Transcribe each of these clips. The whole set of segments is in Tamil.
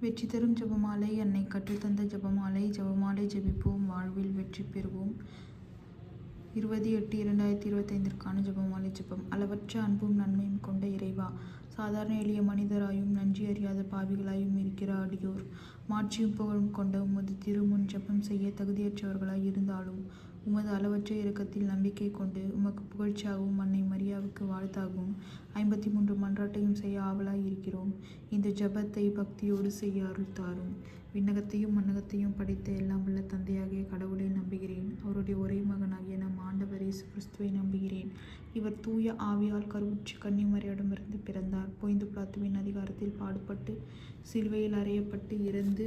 வெற்றி தரும் ஜெபமாலை என்னை கற்றுத்தந்த ஜெபமாலை ஜெபமாலை ஜபிப்போம் வாழ்வில் வெற்றி பெறுவோம். இருபது எட்டு இரண்டாயிரத்தி இருபத்தைந்திற்கான ஜெபமாலை ஜெபம். அளவற்ற அன்பும் நன்மையும் கொண்ட இறைவா சாதாரண எளிய மனிதராயும் நன்றி அறியாத பாவிகளாயும் இருக்கிற அடியோர் மாட்சியும் புகழும் கொண்ட உமது திருமுன் ஜெபம் செய்ய தகுதியற்றவர்களாய் இருந்தாலும் உமது அளவற்ற இறக்கத்தில் நம்பிக்கை கொண்டு உமக்கு புகழ்ச்சியாகவும் அன்னை மரியாவுக்கு வாழ்த்தாகவும் ஐம்பத்தி மூன்று மன்றாட்டையும் செய்ய ஆவலாய் இருக்கிறோம். இந்த ஜெபத்தை பக்தியோடு செய்ய அருள் தாரும். விண்ணகத்தையும் மண்ணகத்தையும் படைத்த எல்லாம் உள்ள தந்தையாகிய கடவுளை நம்புகிறேன். அவருடைய ஒரே மகனாகிய நம் ஆண்டவர் இயேசு கிறிஸ்துவை நம்புகிறேன். இவர் தூய ஆவியால் கருவுற்று கன்னிமரியிடமிருந்து பிறந்தார். பொய்ந்து பிளாத்துவின் அதிகாரத்தில் பாடுபட்டு சிலுவையில் அறையப்பட்டு இறந்து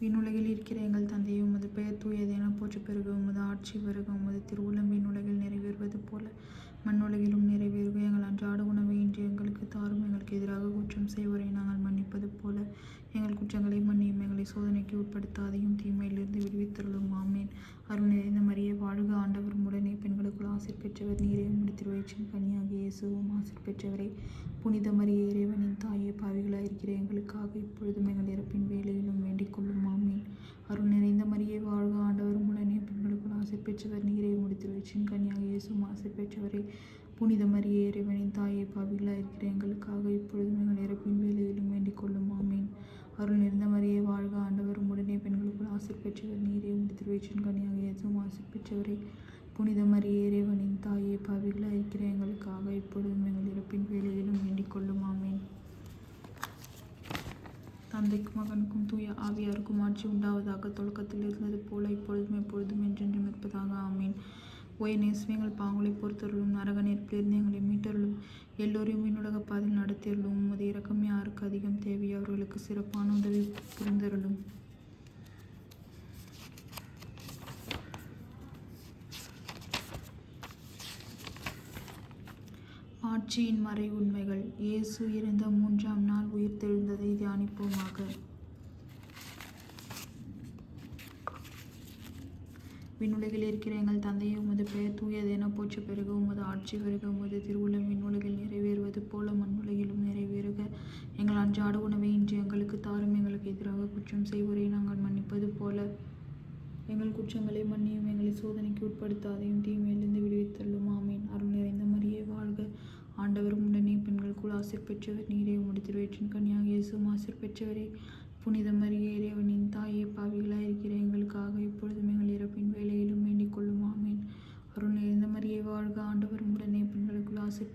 விண்ணுலகில் இருக்கிற எங்கள் தந்தையை உமது பெயர் தூயது என போற்றி பெருக உமது ஆட்சி வருக உமது திருவுளம் விண்ணுலகில் நிறைவேறுவது போல மண்ணுலகிலும் நிறைவேறுக. எங்கள் அன்றாட உணவை இன்று எங்களுக்கு தாரும் எங்களுக்கு எதிராக குற்றம் செய்வரை நாங்கள் மன்னிப்பது போல எங்கள் குற்றங்களை மன்னியும் எங்களை சோதனைக்கு உட்படுத்தாதையும் தீமையிலிருந்து விடுவித்தருளும். ஆமேன். அருள் நிறைந்த மரியே வாழ்க ஆண்டவர். உடனே பெண்களுக்குள் ஆசிர் பெற்றவர் நீரே முடித்திருவயிற்றின் கனியாகிய இயேசுவும் ஆசிர் பெற்றவரே. புனித மரிய இறைவனின் தாயே பாவிகளாக இருக்கிற எங்களுக்காக இப்பொழுதும் எங்கள் இறப்பின் வேலையிலும் வேண்டிக் கொள்ளும். ஆமேன். அருள் நிறைந்த மரியே வாழ்க ஆண்டவர். உடனே பெண்களுக்குள் ஆசிர் பெற்றவர் நீரே முடித்திருவயிற்றின் கனியாகிய இயேசுவும் ஆசிர் பெற்றவரே. புனித மரிய இறைவனின் தாயே பாவிகளாக இருக்கிற எங்களுக்காக இப்பொழுதும் எங்கள் இறப்பின் வேலையிலும் வேண்டிக் கொள்ளும். ஆமேன். அருள் நிறைந்த மாதிரியே வாழ்க ஆண்டவர் உடனே பெண்களுக்குள் ஆசிர் பெற்றவர் நீரே. உண்டு திருவயிற்றின் கனியாக இயேசுவும் ஆசிர் பெற்றவரே. புனித மரியே இறைவனின் தாயே பாவிகளாக இருக்கிற எங்களுக்காக இப்பொழுதும் எங்கள் இறப்பின் வேலையிலும் வேண்டிக் கொள்ளும். ஆமீன். தந்தைக்கும் மகனுக்கும் தூய ஆவியாருக்கும் ஆட்சி உண்டாவதாக தொடக்கத்தில் இருந்தது போல இப்பொழுதும் எப்பொழுதும் என்றென்றும் இருப்பதாக. ஆமீன். ஓய நேசமியங்கள் பாங்குகளை பொறுத்தருளும் நரக நெருப்பிலிருந்து எங்களை மீட்டருளும் எல்லோரையும் விண்ணுலக பாதையில் நடத்தியருளும் உமது இறக்கம் யாருக்கு அதிகம் தேவையோ அவர்களுக்கு சிறப்பான உதவி புரிந்தருளும். ஆட்சியின் மறை உண்மைகள் இயேசு இருந்த மூன்றாம் நாள் உயிர்த்தெழுந்ததை தியானிப்போமாக. விண்ணுலகில் இருக்கிற எங்கள் தந்தையை உமது பெயர் தூயதென போற்ற பெருக உமது ஆட்சி பெருக உமது திருவுளம் விண்ணுலகில் நிறைவேறுவது போல மண்ணுலகிலும் நிறைவேறுக. எங்கள் அன்றாட உணவை இன்று எங்களுக்கு தாரும் எங்களுக்கு எதிராக குற்றம் செய்வோரை நாங்கள் மன்னிப்பது போல. எங்கள் குற்றங்களை மன்னியும் எங்களை சோதனைக்கு உட்படுத்தாதையும் தீமையிலிருந்து விடுவித்தள்ளும் ஆமீன். அருள் நிறைந்த மரியே வாழ்க. ஆண்டவர் உடனே பெண்களுக்குள் ஆசிர் பெற்றவர் நீரே உமது திருவயிற்றின் கன்னியாக இயேசும் ஆசிர் பெற்றவரே. புனித மரியே இறைவனின் தாயே பாவிகளாய் இருக்கிற எங்களுக்காக இப்பொழுதும் எங்கள் இறப்பின் வேலையிலும் வேண்டிக் கொள்ளும் ஆமீன் அருள் நிறைந்த மரியே வாழ்க ஆண்டவர் உடனே பெண்களுக்குள் ஆசிர்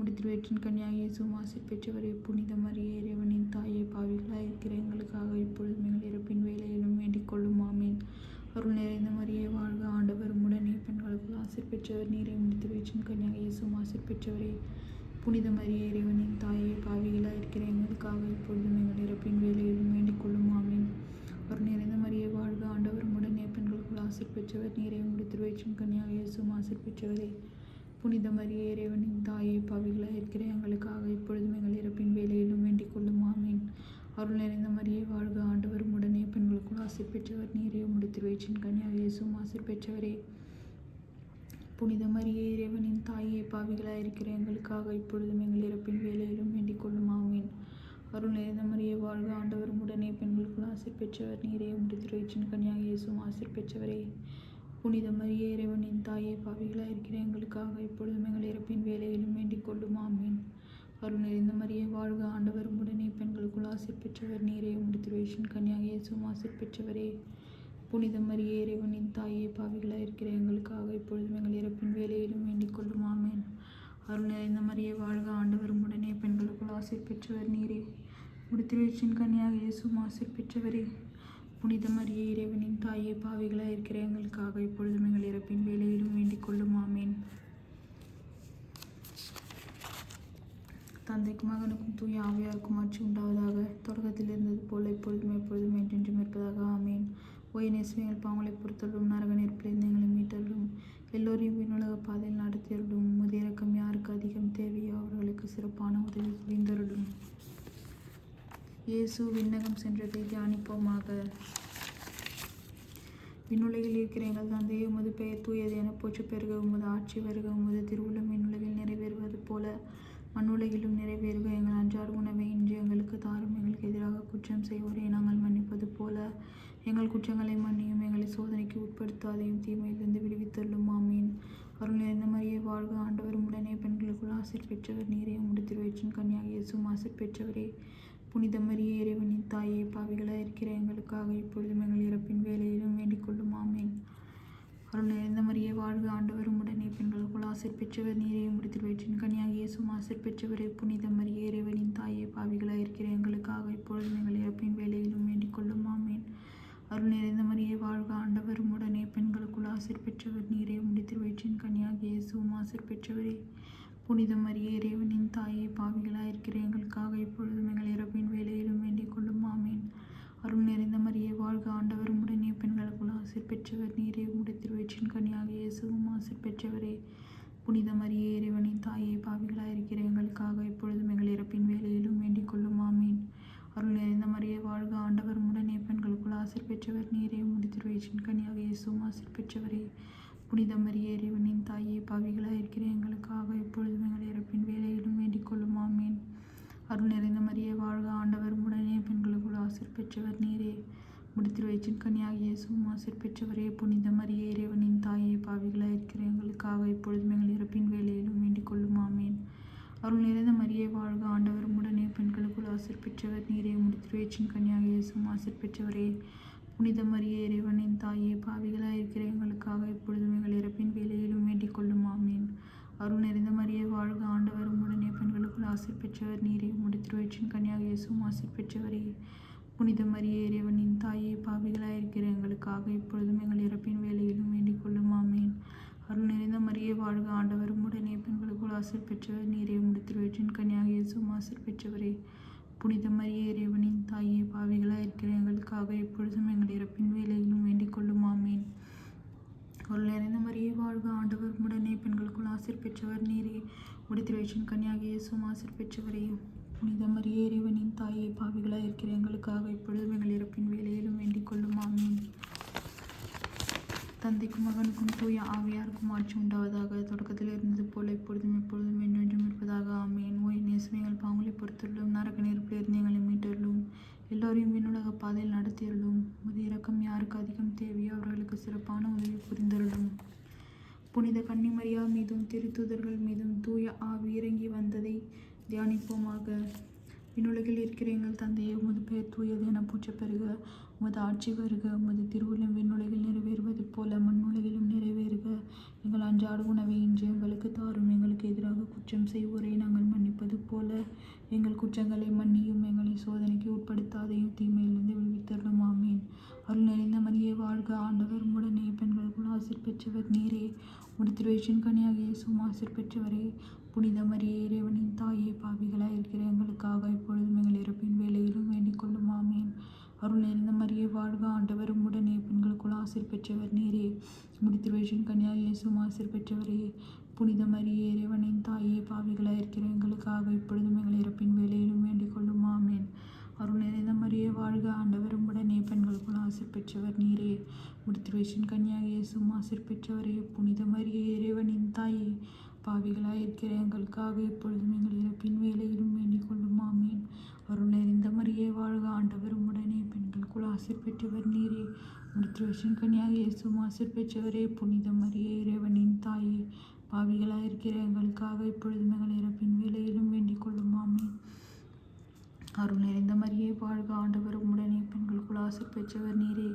உடைய திருவயிற்றின் கன்னியாக இயேசுவும் பெற்றவரே புனித மரிய இறைவனின் தாயை பாவிகளாக இருக்கிற எங்களுக்காக இப்பொழுதும் எங்கள் இறப்பின் வேலையிலும் வேண்டிக் கொள்ளும். ஆமீன். அருள் நிறைந்த மரியை வாழ்க ஆண்டவர் உடனே பெண்களுக்குள் ஆசிர் பெற்றவர். நீரை முடித்து திருவயிற்றின் கன்னியாக இயேசுவும் ஆசிர் பெற்றவரே புனித மரிய இறைவனின் தாயை பாவிகளாக இருக்கிற எங்களுக்காக இப்பொழுதும் எங்கள் இறப்பின் வேலையிலும் வேண்டிக் கொள்ளும். ஆமேன். அவர் நிறைந்த மரியை வாழ்க ஆண்டவர் உடனே பெண்களுக்குள் ஆசிர் பெற்றவர். நீரை உடைய திருவயிற்றின் கன்னியாக இயேசுவும் ஆசிர் பெற்றவரே புனித மரியே இறைவனின் தாயை பாவிகளாக இருக்கிற எங்களுக்காக இப்பொழுதும் எங்கள் இறப்பின் வேலையிலும் வேண்டிக் கொள்ளும். ஆமீன். அருள் நிறைந்த மரியே வாழ்க ஆண்டவர் உடனே பெண்களுக்குள் ஆசை பெற்றவர். நீரே முடித்து வைச்சின் கன்னியாக இயேசும் ஆசிர் பெற்றவரே. புனித மரியே இறைவனின் தாயை பாவிகளாக இருக்கிற எங்களுக்காக இப்பொழுதும் எங்கள் இறப்பின் வேலையிலும் வேண்டிக் கொள்ளும். ஆமீன். அருள் நிறைந்த மரியே வாழ்க ஆண்டவர் உடனே பெண்களுக்குள் ஆசை பெற்றவர். நீரே முடித்து திருவயிற்றின் கன்னியாக இயேசும் ஆசிர் பெற்றவரே. புனித மரியே இறைவனின் தாயே பாவிகளாக இருக்கிற எங்களுக்காக இப்பொழுதும் எங்கள் இறப்பின் வேலையிலும் வேண்டிக் கொள்ளும். ஆமீன். அருள் நிறைந்த மரியே வாழ்க ஆண்டவர். உடனே பெண்களுக்குள் ஆசிர் பெற்றவர். நீரே உம்முடைய கன்னியாக இயேசும் ஆசிர் பெற்றவரே. புனித மரியே இறைவனின் தாயே பாவிகளாக இருக்கிற எங்களுக்காக இப்பொழுதும் எங்கள் இறப்பின் வேலையிலும் வேண்டிக் கொள்ளும். ஆமேன். அருள் நிறைந்த மரியே வாழ்க ஆண்டவர். உடனே பெண்களுக்குள் ஆசிர் பெற்றவர். நீரே முடித்திருச்சின் கன்னியாக இயேசும் ஆசிர் பெற்றவரே. புனித மரியே இறைவனின் தாயே பாவிகளாக இருக்கிற எங்களுக்காக இப்பொழுதும் எங்கள் இறப்பின் வேலையிலும் வேண்டிக் கொள்ளும். ஆமேன். தந்தைக்கும் மகனுக்கும் தூய ஆவியாருக்கும் ஆட்சி உண்டாவதாக தொடக்கத்தில் இருந்தது போல இப்பொழுதும் எப்பொழுதும் என்றென்றும் இருப்பதாக. ஆமேன். ஒய் நேசுவியல் பாவங்களை பொறுத்தலும் நரக நெருப்பிலிருந்து எங்களை மீட்டலும் எல்லோரையும் விண்ணுலக பாதையில் நடத்தியருளும். முதியரக்கம் யாருக்கு அதிகம்? தேவையோ? அவர்களுக்கு சிறப்பான உதவி புரிந்தருளும். இயேசு விண்ணகம் சென்றதை தியானிப்போமாக. விண்ணுலகில் இருக்கிற எங்கள் தந்தையை உமது பெயர் தூயது என போற்று பெருக உமது ஆட்சி வருக உமது திருவுளம் விண்ணுலகில் நிறைவேறுவது போல மண்ணுலகிலும் நிறைவேறுக. எங்கள் அன்றாட உணவை இன்று எங்களுக்கு தாரும் எங்களுக்கு எதிராக குற்றம் செய்வோரை நாங்கள் மன்னிப்பது போல எங்கள் குற்றங்களை மன்னியும் எங்களை சோதனைக்கு உட்படுத்தாதையும் தீமையிலிருந்து விடுவித்தள்ளும். ஆமீன். அருள் நிறைந்த மாதிரியே வாழ்க ஆண்டவரும் உடனே பெண்களுக்குள் ஆசிர் பெற்றவர் நீரே. உம்முடைய திருவயிற்றின் கன்னியாக இயேசும் ஆசிர் பெற்றவரே. புனித மரியே இறைவனின் தாயே பாவிகளாக இருக்கிற எங்களுக்காக இப்பொழுதும் எங்கள் இறப்பின் வேலையிலும் வேண்டிக் கொள்ளும். ஆமேன். அருள் நிறைந்த மரியே வாழ்க ஆண்டவரும் உடனே பெண்களுக்குள் ஆசிர் பெற்றவர் நீரே முடித்து வயிற்றின் கனியாக இயேசும் ஆசிர் பெற்றவரே. புனித மரியே இறைவனின் தாயே பாவிகளாக இருக்கிற எங்களுக்காக இப்பொழுதும் எங்கள் இறப்பின் வேலையிலும் வேண்டிக் கொள்ளும். ஆமேன். அருள் நிறைந்த மரியே வாழ்க ஆண்டவரும் உடனே பெண்களுக்குள் ஆசிர் பெற்றவர் நீரே முடித்து வயிற்றின் கனியாக இயேசும் ஆசிர் பெற்றவரே. புனித மரியே இறைவனின் தாயே பாவிகளாக இருக்கிற எங்களுக்காக இப்பொழுதும் எங்கள் இறப்பின் வேலையிலும் வேண்டிக் கொள்ளும். ஆமேன். அருள் நிறைந்த மரியே வாழ்க ஆண்டவரும் உடனே பெண்களுக்குள் ஆசிர் பெற்றவர். நீரே உடைய திருவயிற்றின் கனியாக இயேசுவும் ஆசிர் பெற்றவரே. புனித மரியே இறைவனின் தாயே பாவிகளாக இருக்கிற எங்களுக்காக இப்பொழுதும் எங்கள் இறப்பின் வேலையிலும் வேண்டிக் கொள்ளும். ஆமீன். அருள் நிறைந்த மரியே வாழ்க ஆண்டவரும் உடனே பெண்களுக்குள் ஆசிர் பெற்றவர். நீரே உடைய திருவயிற்றின் கனியாக இயேசுவும் ஆசிர் பெற்றவரே. புனித மரியே இறைவனின் தாயே பாவிகளாக இருக்கிற எங்களுக்காக இப்பொழுது எங்கள் இறப்பின் வேலையிலும் வேண்டிக் கொள்ளும். ஆமீன். அருள் நிறைந்த மரியே வாழ்க ஆண்டவர். உடனே பெண்களுக்குள் ஆசிர் பெற்றவர் நீரே. முடித்திரு வயிற்றின் கனியாக இயேசுவும் ஆசிர் பெற்றவரே. புனித மரியே இறைவனின் தாயே பாவிகளாக இருக்கிற எங்களுக்காக இப்பொழுதும் எங்கள் இறப்பின் வேலையிலும் வேண்டிக் கொள்ளும். ஆமீன். அருள் நிறைந்த மரியே வாழ்க ஆண்டவர். உடனே பெண்களுக்குள் ஆசிர் பெற்றவர் நீரே. முடித்திரு வயிற்றின் கனியாக இயேசுவும் ஆசிர் பெற்றவரே. புனித மரிய இறைவனின் தாயே பாவிகளாக இருக்கிற எங்களுக்காக இப்பொழுதும் எங்கள் இறப்பின் வேலையிலும் வேண்டிக் கொள்ளும். ஆமீன். அருள் நிறைந்த மரிய வாழ்க ஆண்டவரும் உடனே பெண்களுக்குள் ஆசை பெற்றவர் நீரே. முடித்திருவயிற்றின் கன்னியாக இயேசுவும் ஆசிர் பெற்றவரே. புனித மரிய இறைவனின் தாயே பாவிகளாக இருக்கிற எங்களுக்காக இப்பொழுதும் எங்கள் இறப்பின் வேலையிலும் வேண்டிக் கொள்ளும். ஆமீன். அருள் நிறைந்த மரிய வாழ்க ஆண்டவரும் உடனே பெண்களுக்குள் ஆசை பெற்றவர் நீரே. முடித்திருவயிற்றின் கன்னியாக இயேசுவும் ஆசிர் பெற்றவரே. புனித மரிய இறைவனின் தாயே பாவிகளாக இருக்கிற எங்களுக்காக இப்பொழுதும் எங்கள் இறப்பின் வேலையிலும் வேண்டிக் கொள்ளும். ஆமேன். ஒரு நிறைந்த மரியே வாழ்க ஆண்டவர். உடனே பெண்களுக்குள் ஆசிர் பெற்றவர் நீரே. வைச்சின் கன்னியாக சும் ஆசிர் பெற்றவரையும் புனித மரிய இறைவனின் தாயே பாவிகளாக இருக்கிற எங்களுக்காக இப்பொழுதும் எங்கள் இறப்பின் வேலையிலும் வேண்டிக் கொள்ளும். ஆமேன். தந்தைக்கும் மகனுக்கும் தூய ஆவியாருக்கும் ஆட்சி உண்டாவதாக. தொடக்கத்தில் இருந்தது போல இப்பொழுதும் எப்பொழுதும் என்றென்றும் இருப்பதாக. ஆமேன். ஓய் நேசுமைகள் பாவங்களை பொறுத்துள்ளும் நரக நெருப்பிலிருந்து எங்களை மீட்டருளும். எல்லோரையும் விண்ணுலக பாதையில் நடத்தியருளும். உமது இறக்கம் யாருக்கு அதிகம் தேவையோ அவர்களுக்கு சிறப்பான உதவி புரிந்தருளும். புனித கன்னிமரியா மீதும் திருத்தூதர்கள் மீதும் தூய ஆவி இறங்கி வந்ததை தியானிப்போமாக. விண்ணுலகில் இருக்கிற எங்கள் தந்தையை உமது பெயர் தூயது என பூச்ச பெறுக. உமது ஆட்சி வருக. உமது திருவுள்ளம் விண்ணுலகில் நிறைவேறுவது போல மண் எங்கள் அன்றாட உணவை இன்று எங்களுக்கு தாரும். எங்களுக்கு எதிராக குற்றம் செய்வோரை நாங்கள் மன்னிப்பது போல. எங்கள் குற்றங்களை மன்னியும். எங்களை சோதனைக்கு உட்படுத்தாதையும் தீமையிலிருந்து விடுவித்தருளும் ஆமீன். அருள் நிறைந்த மரியே வாழ்க ஆண்டவர். உடனே பெண்களுக்குள் ஆசிர் பெற்றவர் நீரே. முடித்திருவயிற்றின் கனியாகிய இயேசுவும் ஆசிர் பெற்றவரே. புனித மரியே இறைவனின் தாயே பாவிகளாக இருக்கிற எங்களுக்காக இப்பொழுதும் எங்கள் இறப்பின் வேலையிலும் வேண்டிக் கொள்ளும். ஆமீன். அருள் நிறைந்த மரியே வாழ்க. ஆண்டவரும் உடனே பெண்களுக்குள் ஆசிர் பெற்றவர் நீரே. முடித்திருவேஷன் கன்னியாக இயேசும் ஆசிர் பெற்றவரே. புனித மரியே இறைவனின் தாயே பாவிகளாக இருக்கிற எங்களுக்காக இப்பொழுதும் எங்கள் இறப்பின் வேலையிலும் வேண்டிக் கொள்ளும். ஆமீன். அருள் நிறைந்த மரியே வாழ்க. ஆண்டவரும் உடனே பெண்களுக்குள் ஆசிர் பெற்றவர் நீரே. முடித்திருவேஷன் கன்னியாக இயேசும் ஆசிர் பெற்றவரே. புனித மரியே இறைவனின் தாயே பாவிகளாக இருக்கிற எங்களுக்காக இப்பொழுதும் எங்கள் இறப்பின் வேலையிலும் வேண்டிக் கொள்ளும். ஆமீன். அருள் நிறைந்த மரியே வாழ்க. ஆண்டவரும் உடனே பெண்களுக்குள் ஆசிர் பெற்றவர் நீரே. முடித்திருவச்சின் கன்னியாக இயேசும் ஆசிர் பெற்றவரே புனித மரியே இறைவனின் தாயே. பாவிகளாக இருக்கிற எங்களுக்காக இப்பொழுது மகள் இறப்பின் வேலையிலும் வேண்டிக் கொள்ளும். ஆமீன். அருள் நிறைந்த மரியே வாழ்க. ஆண்டவரும் உடனே பெண்களுக்குள் ஆசிர் பெற்றவர் நீரே.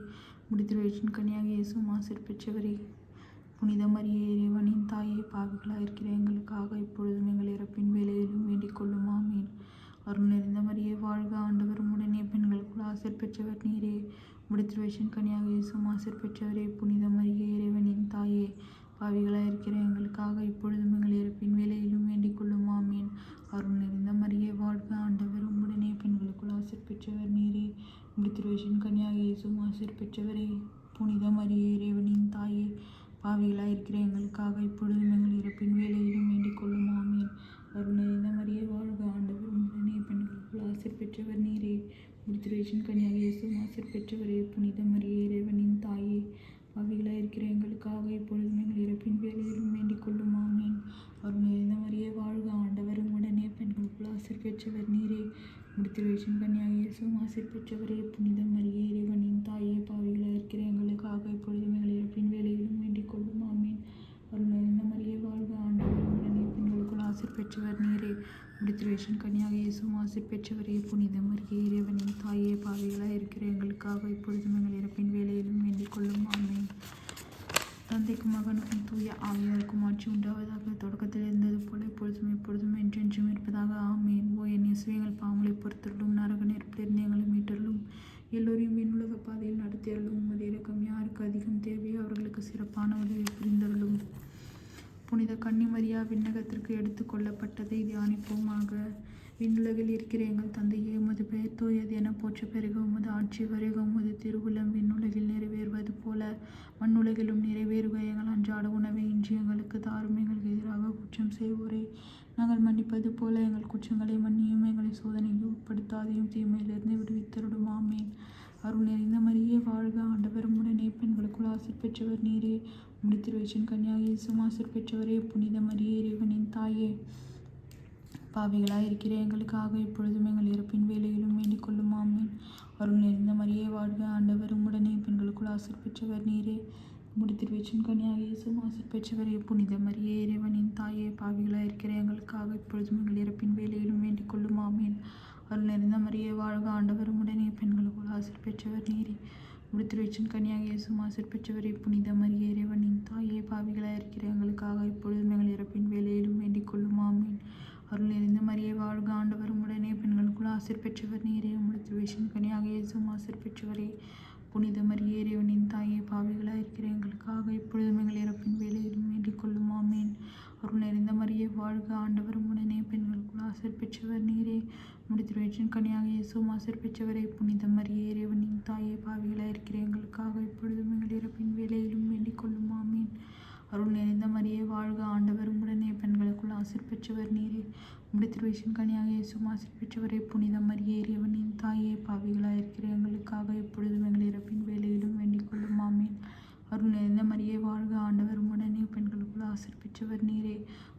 முடித்திருவேற்றின் கன்னியாக இயேசும் ஆசிர் பெற்றவரே புனித மரியே இறைவனின் தாயே. பாவிகளாக இருக்கிற எங்களுக்காக இப்பொழுது எங்கள் இறப்பின் வேலையிலும் வேண்டிக் கொள்ளும். ஆமீன். அருள் நிறைந்த மரியே வாழ்க ஆண்டவரும் உடனே பெண்களுக்குள் ஆசிர் பெற்றவர் நீரே. முடித்திருவேஷன் கனியாக இயேசும் ஆசிர் பெற்றவரே. புனித மரியே இறைவனின் தாயே. பாவிகளாக இருக்கிற எங்களுக்காக இப்பொழுதும் எங்கள் இருப்பின் வேலையிலும் வேண்டிக் கொள்ளும். ஆமீன். அருள் நிறைந்த மரியே வாழ்க ஆண்டவர். உடனே பெண்களுக்குள் ஆசிர் பெற்றவர் நீரே. முடித்திருவேஷன் கனியாக இயேசும் ஆசிர் பெற்றவரே. புனித மரியே இறைவனின் தாயே. பாவிகளாக இருக்கிற எங்களுக்காக இப்பொழுதும் எங்கள் இருப்பின் வேலையிலும் வேண்டிக் கொள்ளும். ஆமீன். அருள் நிறைந்த மரியே வாழ்க ஆண்டவர் உடனே பெண்களுக்குள் ஆசிர் பெற்றவர் நீரே. முடித்திருவேஷன் கன்னியாக இயேசுவும் ஆசிர் பெற்றவரே புனித மரியே இறைவனின் தாயே. பாவிகளாக இருக்கிற எங்களுக்காக இப்பொழுதும் எங்கள் இறப்பின் வேலையிலும் வேண்டிக் கொள்ளும் ஆமீன் அருள் நிறைந்த வாழ்க ஆண்டவரும் உடனே பெண்களுக்குள் ஆசிர் பெற்றவர் நீரே. முடித்திருவேஷன் கன்னியாக இயேசு ஆசிர் பெற்றவரே புனித மரியே இறைவன் பெற்றவர் நீரே. முடித்திருவேஷன் கன்னியாக இயேசுமாசி ஆசிர் பெற்றவரே புனித மரியே இறைவனின் தாயே பாவிகளாக இருக்கிற எங்களுக்காக இப்பொழுதும் எங்கள் இறப்பின் வேலையிலும் வேண்டிக் கொள்ளும். ஆமீன். தந்தைக்கும் மகனுக்கும் தூய ஆவியாருக்கும் ஆட்சி உண்டாவதாக தொடக்கத்தில் இருந்தது போல இப்பொழுதும் எப்பொழுதும் என்றென்றும் இருப்பதாக. ஆமேன். ஓ என் இயேசுவே எங்கள் பாவங்களை பொறுத்தருளும் நரக நெருப்பிலிருந்து எங்களை மீட்டருளும். எல்லோரையும் விண்ணுலக பாதையில் நடத்தியருளும். உமது இறக்கம் யாருக்கு அதிகம் தேவையோ அவர்களுக்கு சிறப்பான உதவி புரிந்தருளும். புனித கன்னிமரியா விண்ணகத்திற்கு எடுத்து கொள்ளப்பட்டதை தியானிப்போமாக. விண்ணுலகில் இருக்கிற எங்கள் தந்தையே உமது பெயர் தூயது என போற்ற பெருக உமது ஆட்சி வருக உமது திருவுளம் விண்ணுலகில் நிறைவேறுவது போல மண்ணுலகிலும் நிறைவேறுக. எங்கள் அன்றாட உணவை இன்றி எங்களுக்கு தாரும் எங்களுக்கு எதிராக குற்றம் செய்வோரே. நாங்கள் மன்னிப்பது போல எங்கள் குற்றங்களை மன்னியும் எங்களை சோதனைக்கு உட்படுத்தாதையும் தீமையிலிருந்து விடுவித்தருடும் ஆமேன். அருள் நிறைந்த மரியே வாழ்க. ஆண்டவரும் உடனே பெண்களுக்குள் ஆசை பெற்றவர் நீரே. முடித்திருவேச்சன் கன்னியாக இயேசுவும் பெற்றவரே புனித மரியே இறைவனின் தாயே. பாவிகளாக இருக்கிற எங்களுக்காக இப்பொழுதும் எங்கள் இறப்பின் வேலையிலும் வேண்டிக் கொள்ளும். ஆமீன். அருள் நிறைந்த மரியே வாழ்க ஆண்டவரும் உடனே பெண்களுக்குள் ஆசிர் பெற்றவர் நீரே. முடித்திருவேச்சன் கன்னியாக இயேசுவும் ஆசிர் பெற்றவரே புனித மரியே இறைவனின் தாயே. பாவிகளாக இருக்கிற எங்களுக்காக இப்பொழுதும் எங்கள் இறப்பின் வேலையிலும் வேண்டிக் கொள்ளும். ஆமீன். அருள் நிறைந்த மரியே வாழ்க ஆண்டவரும் உடனே பெண்களுக்குள் ஆசிர் பெற்றவர் நீரே. முடித்திருவேச்சன் கனியாக இயேசுவும் ஆசிர் பெற்றவரே புனித மரிய இறைவனின் தாயே பாவிகளாக இருக்கிற எங்களுக்காக இப்பொழுதும் எங்கள் இறப்பின் வேலையிலும் வேண்டிக் கொள்ளும் ஆமீன். அருள் இருந்து மரியே வாழ்க ஆண்டவரும் உடனே பெண்களுக்குள் ஆசிர் பெற்றவர். நீரே முடித்திருவேஷன் கனியாக இயேசுவும் ஆசிர் பெற்றவரே. புனித மரியே இறைவனின் தாயே பாவிகளாக இருக்கிற எங்களுக்காக இப்பொழுதும் எங்கள் இறப்பின் வேலையிலும் வேண்டிக் கொள்ளும். ஆமேன். அருள் நிறைந்த மரியே வாழ்க. ஆண்டவரும் உடனே பெண்களுக்குள் ஆசிர் பெற்றவர் நீரே. முடித்திருவேற்றின் கனியாக இயேசுவும் ஆசிர் பெற்றவரே. புனித மரியே இறைவனின் தாயே பாவிகளாக இருக்கிற எங்களுக்காக இப்பொழுதும் எங்கள் இறப்பின் வேலையிலும் வேண்டிக் கொள்ளும். ஆமேன். அருள் நிறைந்த மரியே வாழ்க ஆண்டவர். உடனே பெண்களுக்குள் ஆசிர் பெற்றவர் நீரே. முடித்திருவேஷன் கனியாக இயேசும் ஆசிர் பெற்றவரே. புனித மரியே இறைவனின் தாயே பாவிகளாக இருக்கிற எங்களுக்காக எப்பொழுதும் எங்கள் இறப்பின் வேலையிலும் வேண்டிக் கொள்ளும். அருள் நிறைந்த மரியே வாழ்க ஆண்டவர். உடனே பெண்களுக்குள் ஆசிர் பெற்றவர் நீரே.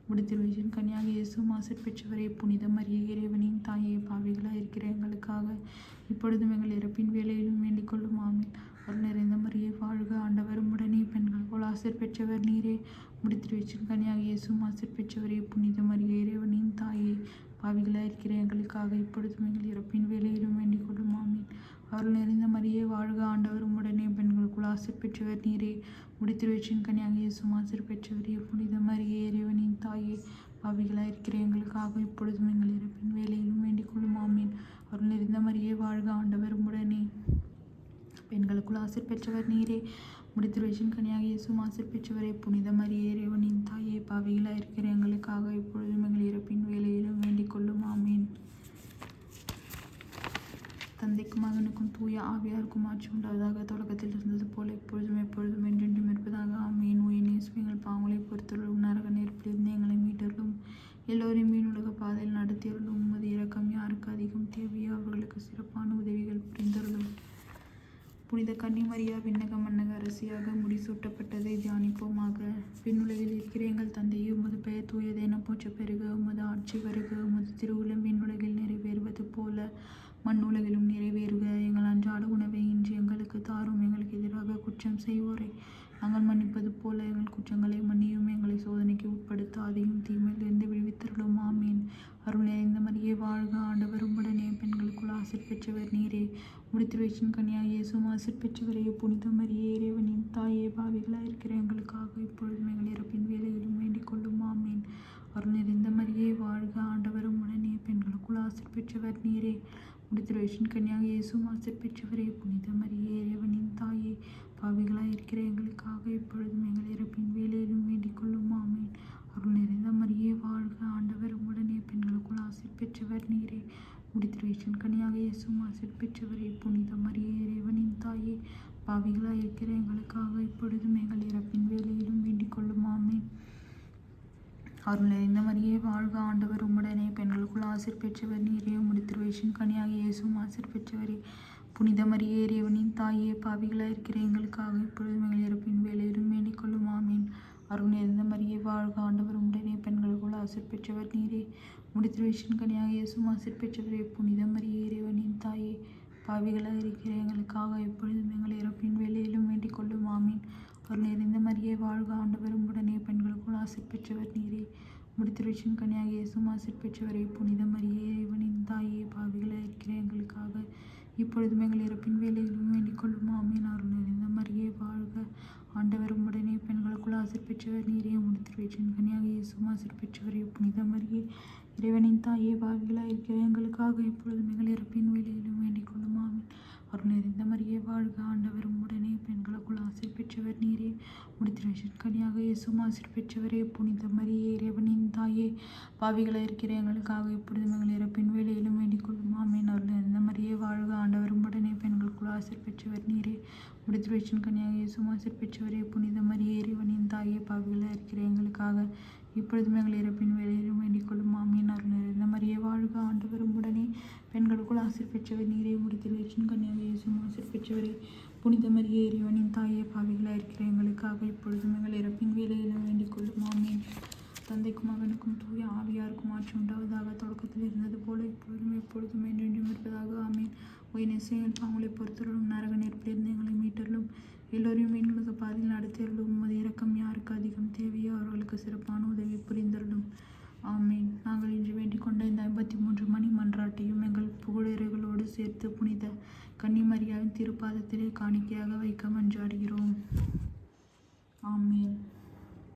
முடித்திருவேஷன் கனியாக இயேசும் ஆசிர் பெற்றவரே. புனித மரியே இறைவனின் தாயே பாவிகளாக இருக்கிற எங்களுக்காக இப்பொழுதும் எங்கள் இறப்பின் வேலையிலும் வேண்டிக் கொள்ளும். ஆமீன். அருள் நிறைந்த மரியே வாழ்க ஆண்டவரும் உடனே பெண்களுக்குள் ஆசிர் பெற்றவர் நீரே. முடித்திருவேச்சன் கனியாக இயேசும் ஆசிர் பெற்றவரே. புனித மரியே இறைவனின் தாயே. பாவிகளாக இருக்கிற எங்களுக்காக இப்பொழுதும் எங்கள் இறப்பின் வேலையிலும் வேண்டிக் கொள்ளும். ஆமீன். அருள் நிறைந்த மரியே வாழ்க ஆண்டவரும் உடனே பெண்களுக்குள் ஆசிர் பெற்றவர் நீரே. முடித்திருவேற்றின் கனியாக இயேசும் ஆசிர் பெற்றவரே. புனித மரியே இறைவனின் தாயே. பாவிகளாக இருக்கிற எங்களுக்காக இப்பொழுதும் எங்கள் இறப்பின் வேலையிலும் வேண்டிக் கொள்ளும். ஆமீன். அருள் நிறைந்த மரியே வாழ்க ஆண்டவரும் உடனே பெண்களுக்குள் ஆசிர் பெற்றவர் நீரே. முடித்திருவேஷன் கனியாக இயேசும் ஆசிர் பெற்றவரே. புனித மரியே இறைவனின் தாயே பாவிகளாக இருக்கிற எங்களுக்காக இப்பொழுதும் எங்கள் இறப்பின் வேலையிலும் வேண்டிக் கொள்ளும். ஆமீன். தந்தைக்கும் மகனுக்கும் தூய ஆவியாருக்கும் ஆட்சி உண்டாவதாக தொடக்கத்தில் இருந்தது போல இப்பொழுதும் எப்பொழுதும் என்றென்றும் இருப்பதாக. ஆமீன். உயிர் எங்கள் பாவங்களை பொறுத்தருளும் நரக நெருப்பிலிருந்து எங்களை மீட்டருளும். எல்லோரையும் மீன் உலக பாதையில் நடத்தியருளும். உமது இறக்கம் யாருக்கு அதிகம்? தேவையோ அவர்களுக்கு சிறப்பான உதவிகள் புரிந்தருளும். புனித கன்னிமரியா விண்ணக மன்னக அரசியாக முடிசூட்டப்பட்டதை தியானிப்போமாக. விண்ணுலகில் இருக்கிற எங்கள் தந்தையை உமது பெயர் தூயதென போற்ற பெருக உமது ஆட்சி வருக. உமது திருவுளம் விண்ணுலகில் நிறைவேறுவது போல மண்ணுலகிலும் நிறைவேறுக. எங்கள் அன்றாட உணவை இன்று எங்களுக்கு தாரும். எங்களுக்கு எதிராக குற்றம் செய்வோரை நாங்கள் மன்னிப்பது போல எங்கள் குற்றங்களை மன்னியுமே. தாதியும் தீமையிலிருந்து விடுவித்தருளும். ஆமீன். அருள் நிறைந்த மரியே வாழ்க ஆண்டவர். உம்முடனே பெண்களுக்குள் ஆசிர் பெற்றவர் நீரே. முடித்திருவேச்சின் கன்னியாக இயேசும் ஆசிர் பெற்றவரே. புனித மரியே இறைவனின் தாயே பாவிகளாக இருக்கிற எங்களுக்காக இப்பொழுது எங்கள் இறப்பின் வேலையிலும் வேண்டிக் கொள்ளும். ஆமீன். அருள் நிறைந்த மரியே வாழ்க ஆண்டவர். உம்முடனே பெண்களுக்குள் ஆசிர் பெற்றவர் நீரே. முடித்திருவேச்சின் கன்னியாக இயேசும் ஆசிர் பெற்றவரே. புனித மரியே இறைவனின் தாயே பாவிகளாக இருக்கிற எங்களுக்காக இப்பொழுதும் எங்கள் இறப்பின் வேலையிலும் வேண்டிக் கொள்ளும். ஆமீன். அருள் நிறைந்த மரியே வாழ்க. ஆண்டவர் உடனே பெண்களுக்குள் ஆசிர் பெற்றவர் நீரே. முடித்திருவேஷன் கனியாக இயேசும் ஆசிர் பெற்றவரே. புனித மரியே இறைவனின் தாயே பாவிகளாக இருக்கிற எங்களுக்காக இப்பொழுதும் எங்கள் இறப்பின் வேலையிலும் வேண்டிக் கொள்ளும். அருள் நிறைந்த மரியே வாழ்க. ஆண்டவர் உம்முடனே பெண்களுக்குள் ஆசிர் பெற்றவர் நீரே. முடித்திருவேஷன் கனியாக இயேசும் ஆசிர் பெற்றவரே. புனித மரியே இறைவனின் தாயே பாவிகளாக இருக்கிற எங்களுக்காக இப்பொழுதும் எங்கள் இறப்பின் வேலையிலும் வேண்டிக் கொள்ளும். ஆமீன். அருள் நிறைந்த மரியே வாழ்க. ஆண்டவர் உடனே பெண்களுக்குள் ஆசிர் பெற்றவர் நீரே. முடித்திருவேச்சின் கனியாக இயேசும் ஆசிர் பெற்றவரே. புனித மரியே இறைவனின் தாயே. பாவிகளாக இருக்கிற எங்களுக்காக எப்பொழுதும் எங்கள் இறப்பின் வேலையிலும் வேண்டிக் கொள்ளும். ஆமீன். அருள் நிறைந்த மரியே வாழ்க. ஆண்டவர் உடனே பெண்களுக்குள் ஆசிர் பெற்றவர் நீரே. முடித்திருச்சின் கனியாக இயேசும் ஆசிர் பெற்றவரை. புனித மரியே இறைவனின் தாயே. பாவிகளாக இருக்கிற எங்களுக்காக இப்பொழுதும் எங்கள் இறப்பின் வேலையிலும் வேண்டிக்கொள்ளும் ஆமீன். அருள் நிறைந்த மரியே வாழ்க. ஆண்டவர் உடனே பெண்களுக்குள் ஆசிர் பெற்றவர் நீரே முடித்துவிட்டேன் கனியாக இயேசும் ஆசிர் பெற்றவரே. புனித மரியே இறைவனின் தாயே பாவிகளாக இருக்கிற எங்களுக்காக இப்பொழுதும் எங்கள் இறப்பின் வேலையிலும் வேண்டிக்கொள்ளும் ஆமீன். அருள் நிறைந்த மரியே வாழ்க ஆண்டவர். உடனே பெண்களுக்குள் ஆசிர் பெற்றவர் நீரே. முடித்திரேஷன் கனியாக இயேசும் ஆசிர் பெற்றவரே. புனித மரியே இறைவனின் தாயே. பாவிகளை இருக்கிற எங்களுக்காக இப்பொழுதும் எங்கள் இறப்பின் வேலையிலும் வேண்டிக் கொள்ளும். ஆமீன். அருள் இந்த மரியே வாழ்க ஆண்டவர். உடனே பெண்களுக்குள் ஆசிர் பெற்றவர் நீரே. முடித்திரேஷன் கனியாக இயேசும் ஆசிர் பெற்றவரே. புனித மரியே இறைவனின் தாயே. பாவிகளை இருக்கிற எங்களுக்காக இப்பொழுதும் எங்கள் இறப்பின் வேலையிலும் வேண்டிக்கொள்ளும் ஆமீன் அருள். நிறைந்த மரியே வாழ்க ஆண்டவர் உம்முடனே. பெண்களுக்குள் ஆசிர் பெற்றவர் நீரே. முடித்திருச்சின் கன்னியாக இயேசும் ஆசிர் பெற்றவரே. புனித மரியே இறைவனின் தாயே பாவிகளாக இருக்கிற எங்களுக்காக இப்பொழுதும் எங்கள் இறப்பின் வேலையிலும் வேண்டிக்கொள்ளும் ஆமீன். தந்தைக்கும் மகனுக்கும் தூய ஆவியாருக்கும் ஆட்சி உண்டாவதாக தொடக்கத்தில் இருந்தது போல இப்பொழுதும் எப்பொழுதும் என்றென்றும் இருப்பதாக ஆமீன். ஒய் நெசையில் அவங்களை பொறுத்தருளும் நரக நெருப்பிலிருந்து எங்களை மீட்டருளும். எல்லோரையும் மீன்களுக்கு பாதையில் நடத்தியருளும் உமது இறக்கம் யாருக்கு அதிகம்? தேவையோ அவர்களுக்கு சிறப்பான உதவி புரிந்தருளும். ஆமீன். நாங்கள் இன்று வேண்டிக் கொண்ட இந்த ஐம்பத்தி மூன்று மணி மன்றாட்டையும் எங்கள் புகழறைகளோடு சேர்த்து புனித கன்னிமரியாவின் திருப்பாதத்திலே காணிக்கையாக வைக்க மன்றாடுகிறோம். ஆமீன்.